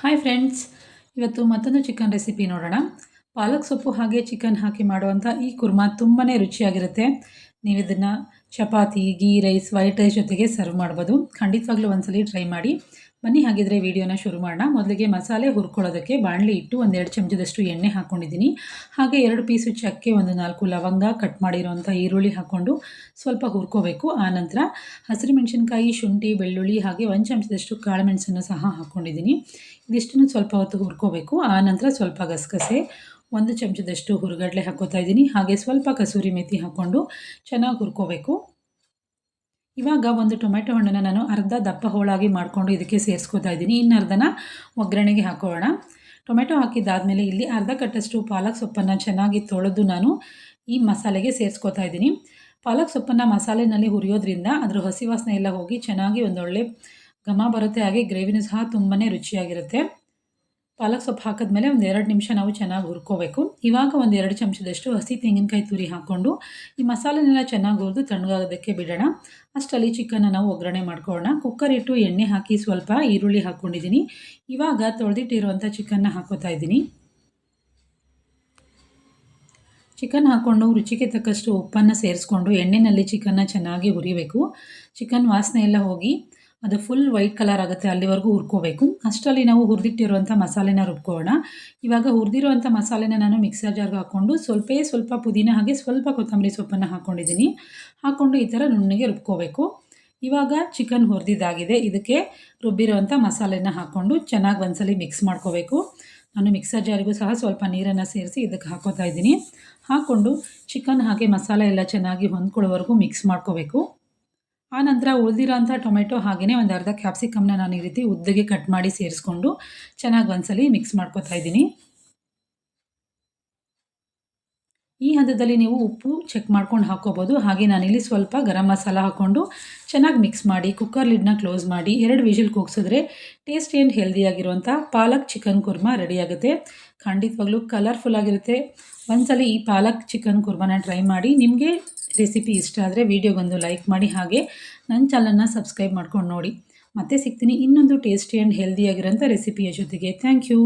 Hi friends ಇವತ್ತು ಮತ್ತೊಂದು chicken recipe ನೋಡೋಣ. ಪಾಲಕ್ ಸೊಪ್ಪು ಹಾಗೆ ಚಿಕನ್ ಹಾಕಿ ಮಾಡುವಂಥ ಈ ಕುರ್ಮಾ ತುಂಬಾ ರುಚಿಯಾಗಿರುತ್ತೆ. ನೀವು ಇದನ್ನು chapati ghee rice white rice ಜೊತೆಗೆ ಸರ್ವ್ ಮಾಡ್ಬೋದು. ಖಂಡಿತವಾಗ್ಲೂ ಒಂದ್ಸಲಿ ಟ್ರೈ ಮಾಡಿ. ಬನ್ನಿ, ಹಾಗಿದ್ರೆ ವಿಡಿಯೋನ ಶುರು ಮಾಡೋಣ. ಮೊದಲಿಗೆ ಮಸಾಲೆ ಹುರ್ಕೊಳ್ಳೋದಕ್ಕೆ ಬಾಣಲಿ ಇಟ್ಟು ಒಂದೆರಡು ಚಮಚದಷ್ಟು ಎಣ್ಣೆ ಹಾಕ್ಕೊಂಡಿದ್ದೀನಿ ಹಾಗೆ ಎರಡು ಪೀಸು ಚಕ್ಕೆ, ಒಂದು ನಾಲ್ಕು ಲವಂಗ ಕಟ್ ಮಾಡಿರೋಂಥ ಈರುಳ್ಳಿ ಹಾಕ್ಕೊಂಡು ಸ್ವಲ್ಪ ಹುರ್ಕೋಬೇಕು. ಆನಂತರ ಹಸಿರು ಮೆಣಸಿನ್ಕಾಯಿ ಶುಂಠಿ, ಬೆಳ್ಳುಳ್ಳಿ ಹಾಗೆ ಒಂದು ಚಮಚದಷ್ಟು ಕಾಳು ಮೆಣಸನ್ನು ಸಹ ಹಾಕ್ಕೊಂಡಿದ್ದೀನಿ ಇದಿಷ್ಟನ್ನು ಸ್ವಲ್ಪ ಹೊತ್ತು ಹುರ್ಕೋಬೇಕು. ಆನಂತರ ಸ್ವಲ್ಪ ಗಸಗಸೆ, ಒಂದು ಚಮಚದಷ್ಟು ಹುರುಗಡ್ಲೆ ಹಾಕೋತಾ ಇದ್ದೀನಿ. ಹಾಗೆ ಸ್ವಲ್ಪ ಕಸೂರಿ ಮೆಥಿ ಹಾಕ್ಕೊಂಡು ಚೆನ್ನಾಗಿ ಹುರ್ಕೋಬೇಕು. ಇವಾಗ ಒಂದು ಟೊಮೆಟೊ ಹಣ್ಣನ್ನು ನಾನು ಅರ್ಧ ದಪ್ಪ ಹೋಳಾಗಿ ಮಾಡಿಕೊಂಡು ಇದಕ್ಕೆ ಸೇರಿಸ್ಕೋತಾ ಇದ್ದೀನಿ. ಇನ್ನು ಅರ್ಧನ ಒಗ್ಗರಣೆಗೆ ಹಾಕೋಣ. ಟೊಮೆಟೊ ಹಾಕಿದ್ದಾದಮೇಲೆ ಇಲ್ಲಿ ಅರ್ಧ ಕಟ್ಟಷ್ಟು ಪಾಲಕ್ ಸೊಪ್ಪನ್ನು ಚೆನ್ನಾಗಿ ತೊಳೆದು ನಾನು ಈ ಮಸಾಲೆಗೆ ಸೇರಿಸ್ಕೋತಾ ಇದ್ದೀನಿ. ಪಾಲಕ್ ಸೊಪ್ಪನ್ನು ಮಸಾಲೆನಲ್ಲಿ ಹುರಿಯೋದ್ರಿಂದ ಅದರ ಹಸಿ ವಾಸನೆ ಎಲ್ಲ ಹೋಗಿ ಚೆನ್ನಾಗಿ ಒಂದೊಳ್ಳೆ ಘಮ ಬರುತ್ತೆ. ಹಾಗೆ ಗ್ರೇವಿನೂ ಸಹ ತುಂಬಾ ರುಚಿಯಾಗಿರುತ್ತೆ. ಪಾಲಕ್ ಸೊಪ್ಪು ಹಾಕಿದ್ಮೇಲೆ ಒಂದು ಎರಡು ನಿಮಿಷ ನಾವು ಚೆನ್ನಾಗಿ ಹುರ್ಕೋಬೇಕು. ಇವಾಗ ಒಂದು ಎರಡು ಚಮಚದಷ್ಟು ಹಸಿ ತೆಂಗಿನಕಾಯಿ ತುರಿ ಹಾಕ್ಕೊಂಡು ಈ ಮಸಾಲೆನೆಲ್ಲ ಚೆನ್ನಾಗಿ ಹುರಿದು ತಣ್ಣಗಾಗೋದಕ್ಕೆ ಬಿಡೋಣ. ಅಷ್ಟಲ್ಲಿ ಚಿಕನ್ನ ನಾವು ಒಗ್ಗರಣೆ ಮಾಡ್ಕೊಳ್ಳೋಣ. ಕುಕ್ಕರ್ ಇಟ್ಟು ಎಣ್ಣೆ ಹಾಕಿ ಸ್ವಲ್ಪ ಈರುಳ್ಳಿ ಹಾಕ್ಕೊಂಡಿದ್ದೀನಿ ಇವಾಗ ತೊಳೆದಿಟ್ಟಿರುವಂಥ ಚಿಕನ್ನ ಹಾಕೋತಾ ಇದ್ದೀನಿ. ಚಿಕನ್ ಹಾಕ್ಕೊಂಡು ರುಚಿಗೆ ತಕ್ಕಷ್ಟು ಉಪ್ಪನ್ನು ಸೇರಿಸ್ಕೊಂಡು ಎಣ್ಣೆಯಲ್ಲಿ ಚಿಕನ್ನ ಚೆನ್ನಾಗಿ ಹುರಿಬೇಕು. ಚಿಕನ್ ವಾಸನೆ ಎಲ್ಲ ಹೋಗಿ ಅದು ಫುಲ್ ವೈಟ್ ಕಲರ್ ಆಗುತ್ತೆ, ಅಲ್ಲಿವರೆಗೂ ಹುರ್ಕೋಬೇಕು. ಅಷ್ಟರಲ್ಲಿ ನಾವು ಹುರಿದಿಟ್ಟಿರುವಂಥ ಮಸಾಲೆನ ರುಬ್ಕೊಳ್ಳೋಣ. ಇವಾಗ ಹುರಿದಿರುವಂಥ ಮಸಾಲೆನ ನಾನು ಮಿಕ್ಸರ್ ಜಾರ್ಗೆ ಹಾಕ್ಕೊಂಡು ಸ್ವಲ್ಪ ಸ್ವಲ್ಪ ಪುದೀನ ಹಾಗೆ ಸ್ವಲ್ಪ ಕೊತ್ತಂಬರಿ ಸೊಪ್ಪನ್ನು ಹಾಕ್ಕೊಂಡಿದ್ದೀನಿ ಹಾಕ್ಕೊಂಡು ಈ ಥರ ನುಣ್ಣಗೆ ರುಬ್ಕೋಬೇಕು. ಇವಾಗ ಚಿಕನ್ ಹುರಿದಿದ್ದಾಗಿದೆ. ಇದಕ್ಕೆ ರುಬ್ಬಿರುವಂಥ ಮಸಾಲೆನ ಹಾಕ್ಕೊಂಡು ಚೆನ್ನಾಗಿ ಒಂದ್ಸಲಿ ಮಿಕ್ಸ್ ಮಾಡ್ಕೋಬೇಕು. ನಾನು ಮಿಕ್ಸರ್ ಜಾರಿಗೂ ಸಹ ಸ್ವಲ್ಪ ನೀರನ್ನು ಸೇರಿಸಿ ಇದಕ್ಕೆ ಹಾಕೋತಾ ಇದ್ದೀನಿ. ಹಾಕ್ಕೊಂಡು ಚಿಕನ್ ಹಾಗೆ ಮಸಾಲೆ ಎಲ್ಲ ಚೆನ್ನಾಗಿ ಹೊಂದ್ಕೊಳ್ಳೋವರೆಗೂ ಮಿಕ್ಸ್ ಮಾಡ್ಕೋಬೇಕು. ಆ ನಂತರ ಉಳಿದಿರೋಂಥ ಟೊಮೆಟೊ ಹಾಗೆಯೇ ಒಂದು ಅರ್ಧ ಕ್ಯಾಪ್ಸಿಕಮ್ನ ನಾನು ಈ ರೀತಿ ಉದ್ದಗೆ ಕಟ್ ಮಾಡಿ ಸೇರಿಸ್ಕೊಂಡು ಚೆನ್ನಾಗಿ ಒಂದ್ಸಲಿ ಮಿಕ್ಸ್ ಮಾಡ್ಕೊತಾ ಇದ್ದೀನಿ. ಈ ಹಂತದಲ್ಲಿ ನೀವು ಉಪ್ಪು ಚೆಕ್ ಮಾಡ್ಕೊಂಡು ಹಾಕೋಬೋದು. ಹಾಗೆ ನಾನಿಲ್ಲಿ ಸ್ವಲ್ಪ ಗರಂ ಮಸಾಲ ಹಾಕ್ಕೊಂಡು ಚೆನ್ನಾಗಿ ಮಿಕ್ಸ್ ಮಾಡಿ ಕುಕ್ಕರ್ ಲಿಡ್ನ ಕ್ಲೋಸ್ ಮಾಡಿ, ಎರಡು ವಿಷಲ್ ಕೂಗ್ಸಿದ್ರೆ ಟೇಸ್ಟಿ ಆ್ಯಂಡ್ ಹೆಲ್ದಿಯಾಗಿರುವಂಥ ಪಾಲಕ್ ಚಿಕನ್ ಕುರ್ಮಾ ರೆಡಿಯಾಗುತ್ತೆ ಖಂಡಿತವಾಗ್ಲೂ ಕಲರ್ಫುಲ್ ಆಗಿರುತ್ತೆ. ಒಂದ್ಸಲಿ ಈ ಪಾಲಕ್ ಚಿಕನ್ ಕುರ್ಮಾನ ಟ್ರೈ ಮಾಡಿ, ನಿಮಗೆ ರೆಸಿಪಿ ಇಷ್ಟ ಆದರೆ ವೀಡಿಯೋಗೊಂದು ಲೈಕ್ ಮಾಡಿ, ಹಾಗೆ ನನ್ನ ಚಾನಲ್ನ ಸಬ್ಸ್ಕ್ರೈಬ್ ಮಾಡ್ಕೊಂಡು ನೋಡಿ. ಮತ್ತೆ ಸಿಗ್ತೀನಿ ಇನ್ನೊಂದು ಟೇಸ್ಟಿ ಆ್ಯಂಡ್ ಹೆಲ್ದಿಯಾಗಿರೋಂಥ ರೆಸಿಪಿಯ ಜೊತೆಗೆ. Thank you